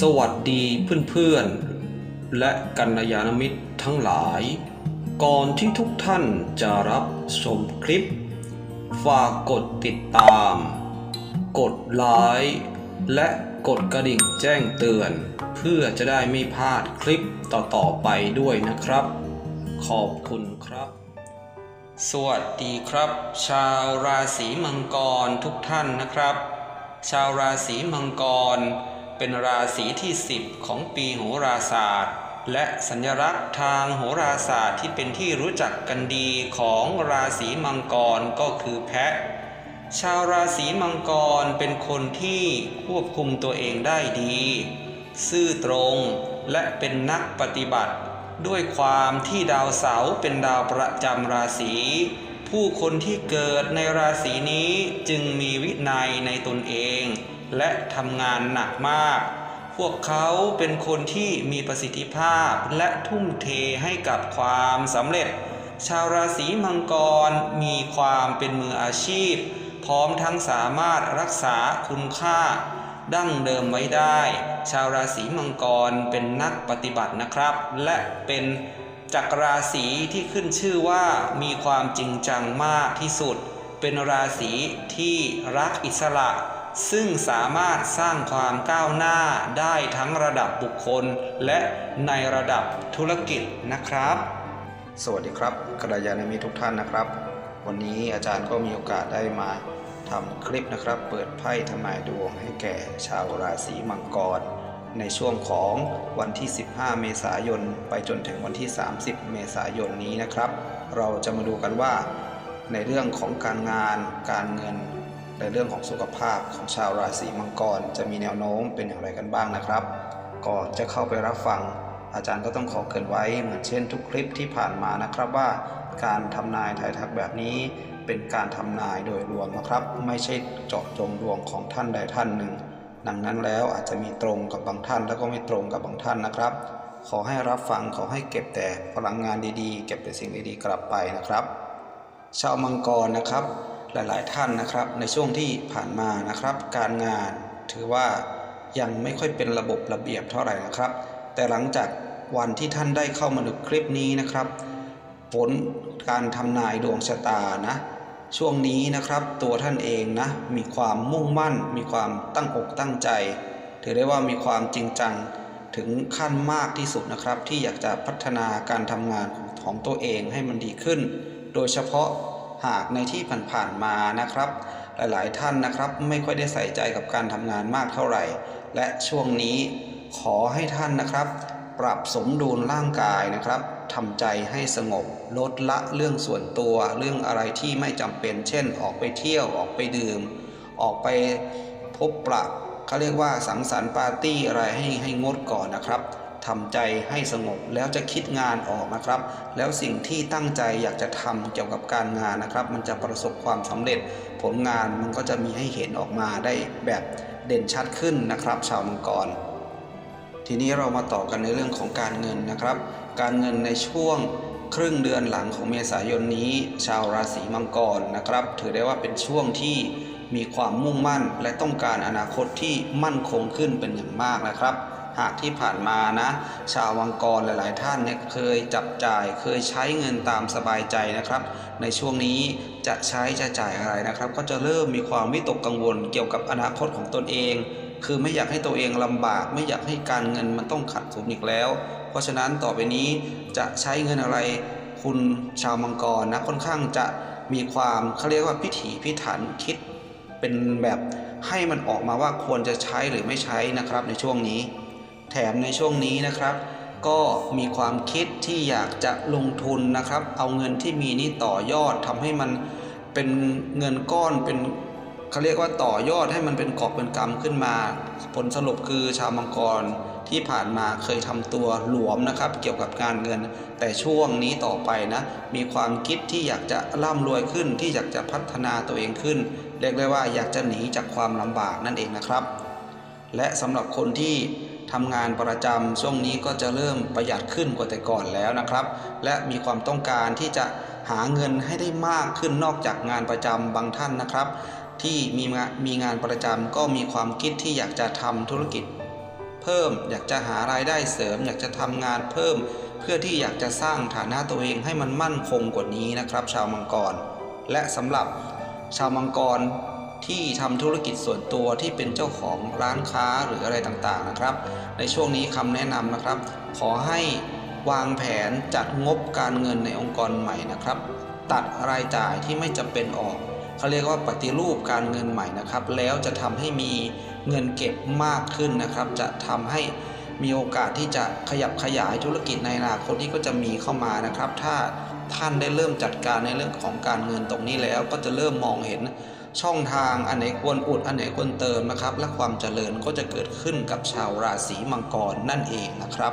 สวัสดีเพื่อนๆ และกัลยาณมิตรทั้งหลาย ก่อนที่ทุกท่านจะรับชมคลิป ฝากกดติดตาม กดไลค์และกดกระดิ่งแจ้งเตือน เพื่อจะได้ไม่พลาดคลิปต่อๆไปด้วยนะครับ ขอบคุณครับ สวัสดีครับ ชาวราศีมังกรทุกท่านนะครับ ชาวราศีมังกร เป็นราศีที่ 10 ของปีโหราศาสตร์ และสัญลักษณ์ทางโหราศาสตร์ที่เป็นที่รู้จักกันดีของราศีมังกรก็คือแพะ ชาวราศีมังกรเป็นคนที่ควบคุมตัวเองได้ดี ซื่อตรงและเป็นนักปฏิบัติ ด้วยความที่ดาวเสาร์เป็นดาวประจำราศีผู้คนที่เกิดในราศีนี้จึงมีวินัยในตนเอง และทำงานหนักมาก พวกเขาเป็นคนที่มีประสิทธิภาพและทุ่มเทให้กับความสำเร็จ ชาวราศีมังกรมีความเป็นมืออาชีพ พร้อมทั้งสามารถรักษาคุณค่า ดั้งเดิมไว้ได้ ชาวราศีมังกรเป็นนักปฏิบัตินะครับ และเป็นจักรราศีที่ขึ้นชื่อว่ามีความจริงจังมากที่สุด เป็นราศีที่รักอิสระ ซึ่งสามารถสร้างความก้าวหน้าได้ทั้งระดับบุคคล และในระดับธุรกิจนะครับ สวัสดีครับกัลยาณมิตรทุกท่านนะครับ วันนี้อาจารย์ก็มีโอกาสได้มาทำคลิปนะครับ เปิดไพ่ทำนายดวงให้แก่ชาวราศีมังกร ในช่วงของวันที่ 15 เมษายน ไปจนถึงวันที่ 30 เมษายนนี้นะครับ เราจะมาดูกันว่า ในเรื่องของการงานการเงิน ในเรื่องของสุขภาพของชาวราศีมังกร จะมีแนวโน้มเป็นอย่างไรกันบ้างนะครับ ก่อนจะเข้าไปรับฟัง อาจารย์ก็ต้องขอเกินไว้เหมือนเช่นทุกคลิปที่ผ่านมานะครับว่า การทำนายทายทักแบบนี้ เป็นการทำนายโดยรวมนะครับ ไม่ใช่เจาะจงดวงของท่านใดท่านหนึ่ง ดังนั้นแล้วอาจจะมีตรงกับบางท่าน แล้วก็ไม่ตรงกับบางท่านนะครับ ขอให้รับฟังขอให้เก็บแต่พลังงานดีๆ เก็บแต่สิ่งดีๆกลับไปนะครับ ชาวมังกรนะครับ หลาย ๆ ท่านนะครับ ในช่วงที่ผ่านมานะครับ การงานถือว่ายังไม่ค่อยเป็นระบบระเบียบเท่าไหร่นะครับ แต่หลังจากวันที่ท่านได้เข้ามาดูคลิปนี้นะครับผลการทำนายดวงชะตานะช่วงนี้นะครับตัวท่านเองนะมีความมุ่งมั่น มีความตั้งอกตั้งใจ ถือได้ว่ามีความจริงจังถึงขั้นมากที่สุดนะครับ ที่อยากจะพัฒนาการทำงานของของตัวเองให้มันดีขึ้น โดยเฉพาะ หากในที่ผ่านๆมานะครับ หลายๆท่านนะครับไม่ค่อยได้ใส่ใจกับการทำงานมากเท่าไหร่ และช่วงนี้ขอให้ท่านนะครับ ปรับสมดุลร่างกายนะครับทำใจให้สงบลดละเรื่องส่วนตัว เรื่องอะไรที่ไม่จำเป็น เช่น ออกไปเที่ยวออกไปดื่ม ออกไปพบปะเขาเรียกว่าสังสรรค์ปาร์ตี้อะไรให้ให้งดก่อนนะครับ ทำใจให้สงบแล้วจะคิดงานออกนะครับ แล้วสิ่งที่ตั้งใจอยากจะทำเกี่ยวกับการงานนะครับ มันจะประสบความสำเร็จ ผลงานมันก็จะมีให้เห็นออกมาได้แบบเด่นชัดขึ้นนะครับ ชาวมังกร ทีนี้เรามาต่อกันในเรื่องของการเงินนะครับ การเงินในช่วงครึ่งเดือนหลังของเมษายนนี้ ชาวราศีมังกรนะครับ ถือได้ว่าเป็นช่วงที่มีความมุ่งมั่น และต้องการอนาคตที่มั่นคงขึ้นเป็นอย่างมากนะครับ หากที่ผ่านมานะ ชาวมังกรหลาย ๆ ท่านเนี่ยเคยจับจ่ายเคยใช้เงินตามสบายใจนะครับ ในช่วงนี้จะใช้จะจ่ายอะไรนะครับ ก็จะเริ่มมีความวิตกกังวลเกี่ยวกับอนาคตของตนเอง คือไม่อยากให้ตัวเองลำบาก ไม่อยากให้การเงินมันต้องขัดสนอีกแล้ว เพราะฉะนั้นต่อไปนี้จะใช้เงินอะไรคุณชาวมังกรนะค่อนข้างจะมีความเขาเรียกว่าพิถีพิถันคิดเป็นแบบให้มันออกมาว่าควรจะใช้หรือไม่ใช้นะครับในช่วงนี้ แถมในช่วงนี้นะครับ ก็มีความคิดที่อยากจะลงทุนนะครับ เอาเงินที่มีนี้ต่อยอดทำให้มันเป็นเงินก้อนเป็นเขาเรียกว่าต่อยอดให้มันเป็นกอบเป็นกำขึ้นมา ผลสรุปคือชาวมังกรที่ผ่านมาเคยทำตัวหลวมนะครับ เกี่ยวกับการเงิน แต่ช่วงนี้ต่อไปนะ มีความคิดที่อยากจะร่ำรวยขึ้นที่อยากจะพัฒนาตัวเองขึ้น เรียกได้ว่าอยากจะหนีจากความลำบากนั่นเองนะครับ และสำหรับคนที่ ทำงานประจำช่วงนี้ก็จะเริ่มประหยัดขึ้นกว่าแต่ก่อนแล้วนะครับ และมีความต้องการที่จะหาเงินให้ได้มากขึ้นนอกจากงานประจำบางท่านนะครับ ที่มีงานมีงานประจำก็มีความคิดที่อยากจะทำธุรกิจ เพิ่มอยากจะหารายได้เสริม อยากจะทำงานเพิ่ม เพื่อที่อยากจะสร้างฐานะตัวเองให้มันมั่นคงกว่านี้นะครับ ชาวมังกร และสำหรับชาวมังกร ที่ทำธุรกิจส่วนตัวที่เป็นเจ้าของร้านค้าหรืออะไรต่างๆนะครับ ในช่วงนี้คำแนะนำนะครับ ขอให้วางแผนจัดงบการเงินในองค์กรใหม่นะครับ ตัดรายจ่ายที่ไม่จำเป็นออกเขาเรียกว่าปฏิรูปการเงินใหม่นะครับ แล้วจะทำให้มีเงินเก็บมากขึ้นนะครับ จะทำให้มีโอกาสที่จะขยับขยายธุรกิจในอนาคตที่ก็จะมีเข้ามานะครับ ถ้าท่านได้เริ่มจัดการในเรื่องของการเงินตรงนี้แล้วก็จะเริ่มมองเห็น ช่องทางอันไหนควรอุดอันไหนควรเติมนะครับ และความเจริญก็จะเกิดขึ้นกับชาวราศีมังกรนั่นเองนะครับ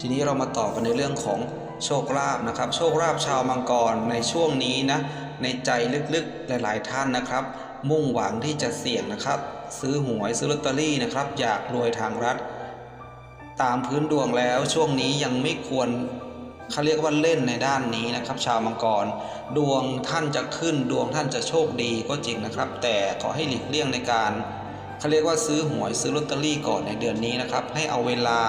ทีนี้เรามาต่อกันในเรื่องของโชคลาภนะครับ โชคลาภชาวมังกรในช่วงนี้นะในใจลึกๆหลายๆท่านนะครับ มุ่งหวังที่จะเสี่ยงนะครับ ซื้อหวยซื้อลอตเตอรี่นะครับ อยากรวยทางรัฐ ตามพื้นดวงแล้วช่วงนี้ยังไม่ควร เขาเรียกว่าเล่นในด้านนี้นะครับ ชาวมังกร ดวงท่านจะขึ้นดวงท่านจะโชคดีก็จริงนะครับ แต่ขอให้หลีกเลี่ยงในการเขาเรียกว่าซื้อหวยซื้อลอตเตอรี่ก่อนในเดือนนี้นะครับ ให้เอาเวลา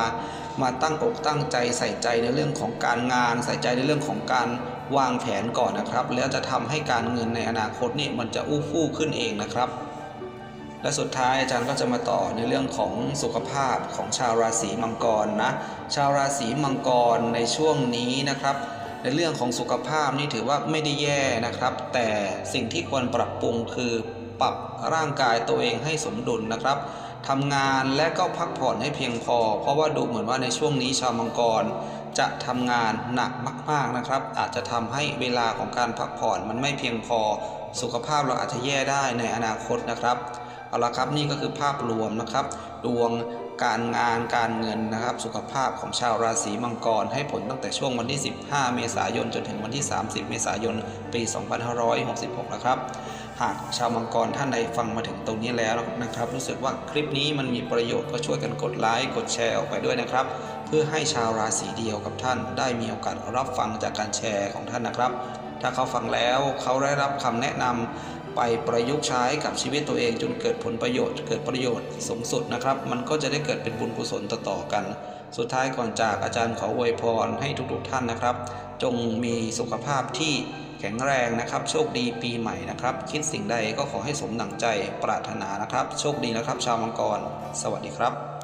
มาตั้งอกตั้งใจใส่ใจในเรื่องของการงาน ใส่ใจในเรื่องของการวางแผนก่อนนะครับ แล้วจะทำให้การเงินในอนาคตนี่มันจะอู้ฟู่ขึ้นเองนะครับ และสุดท้ายอาจารย์ก็จะมาต่อในเรื่องของสุขภาพของชาวราศีมังกรนะชาวราศีมังกรในช่วงนี้นะครับ ในเรื่องของสุขภาพนี่ถือว่าไม่ได้แย่นะครับ แต่สิ่งที่ควรปรับปรุงคือปรับร่างกายตัวเองให้สมดุลนะครับทำงานและก็พักผ่อนให้เพียงพอ เพราะว่าดูเหมือนว่าในช่วงนี้ชาวมังกรจะทำงานหนักมาก ๆนะครับ อาจจะทำให้เวลาของการพักผ่อนมันไม่เพียงพอ สุขภาพเราอาจจะแย่ได้ในอนาคตนะครับ เอาละครับนี่ก็คือภาพรวมนะครับ ดวงการงานการเงินนะครับ สุขภาพของชาวราศีมังกร ให้ผลตั้งแต่ช่วงวันที่ 15 เมษายนจนถึงวันที่ 30 เมษายน ปี 2566 นะครับ หากชาวมังกรท่านใดฟังมาถึงตรงนี้แล้วนะครับ รู้สึกว่าคลิปนี้มันมีประโยชน์ก็ช่วยกันกดไลค์กดแชร์ออกไปด้วยนะครับ เพื่อให้ชาวราศีเดียวกับท่าน ได้มีโอกาสรับฟังจากการแชร์ของท่านนะครับ ถ้าเขาฟังแล้วเขาได้รับคำแนะนำ ไปประยุกต์ใช้กับชีวิตตัวเองจนเกิดผลประโยชน์ เกิดประโยชน์สูงสุดนะครับ มันก็จะได้เกิดเป็นบุญกุศลต่อๆกัน สุดท้ายก่อนจากอาจารย์ขออวยพรให้ทุกๆท่านนะครับ จงมีสุขภาพที่แข็งแรงนะครับ โชคดีปีใหม่นะครับ คิดสิ่งใดก็ขอให้สมดังใจปรารถนานะครับ โชคดีนะครับ ชาวมังกร สวัสดีครับ